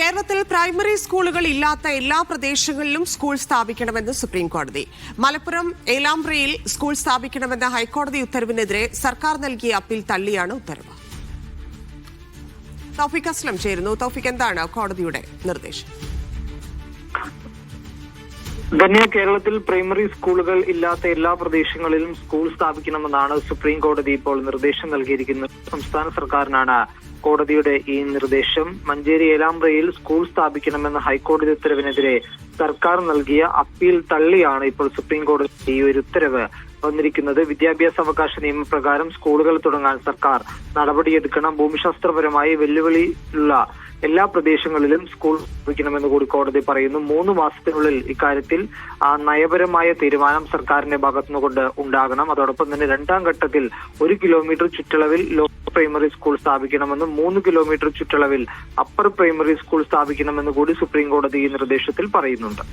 കേരളത്തിൽ പ്രൈമറി സ്കൂളുകൾ ഇല്ലാത്ത എല്ലാ പ്രദേശങ്ങളിലും സ്കൂൾ സ്ഥാപിക്കണമെന്ന് സുപ്രീം കോടതി. മലപ്പുറം ഏലാമ്പ്രയിൽ സ്കൂൾ സ്ഥാപിക്കണമെന്ന ഹൈക്കോടതി ഉത്തരവിനെതിരെ സർക്കാർ നൽകിയ അപ്പീൽ തള്ളിയാണ് ഉത്തരവ്. തൗഫിക് അസ്ലം ചേരുന്നു. തൗഫിക് എന്താണ് കോടതിയുടെ നിർദ്ദേശം? ധന്യ കേരളത്തിൽ പ്രൈമറി സ്കൂളുകൾ ഇല്ലാത്ത എല്ലാ പ്രദേശങ്ങളിലും സ്കൂൾ സ്ഥാപിക്കണമെന്നാണ് സുപ്രീം കോടതി ഇപ്പോൾ നിർദ്ദേശം നൽകിയിരിക്കുന്നത്. സംസ്ഥാന സർക്കാരിനാണ് കോടതിയുടെ ഈ നിർദ്ദേശം. മഞ്ചേരി ഏലാമ്പ്രയിൽ സ്കൂൾ സ്ഥാപിക്കണമെന്ന ഹൈക്കോടതി ഉത്തരവിനെതിരെ സർക്കാർ നൽകിയ അപ്പീൽ തള്ളിയാണ് ഇപ്പോൾ സുപ്രീം കോടതി ഈ ഒരു ഉത്തരവ് വന്നിരിക്കുന്നത്. വിദ്യാഭ്യാസ അവകാശ നിയമപ്രകാരം സ്കൂളുകൾ തുടങ്ങാൻ സർക്കാർ നടപടിയെടുക്കണം. ഭൂമിശാസ്ത്രപരമായി വെല്ലുവിളിയുള്ള എല്ലാ പ്രദേശങ്ങളിലും സ്കൂൾ സ്ഥാപിക്കണമെന്ന് കൂടി കോടതി പറയുന്നു. മൂന്ന് മാസത്തിനുള്ളിൽ ഇക്കാര്യത്തിൽ നയപരമായ തീരുമാനം സർക്കാരിന്റെ ഭാഗത്തുനിന്നുകൊണ്ട് ഉണ്ടാകണം. അതോടൊപ്പം തന്നെ രണ്ടാം ഘട്ടത്തിൽ ഒരു കിലോമീറ്റർ ചുറ്റളവിൽ പ്രൈമറി സ്കൂൾ സ്ഥാപിക്കണമെന്നും മൂന്ന് കിലോമീറ്റർ ചുറ്റളവിൽ അപ്പർ പ്രൈമറി സ്കൂൾ സ്ഥാപിക്കണമെന്നും കൂടി സുപ്രീം കോടതി ഈ നിർദ്ദേശത്തിൽ പറയുന്നുണ്ട്.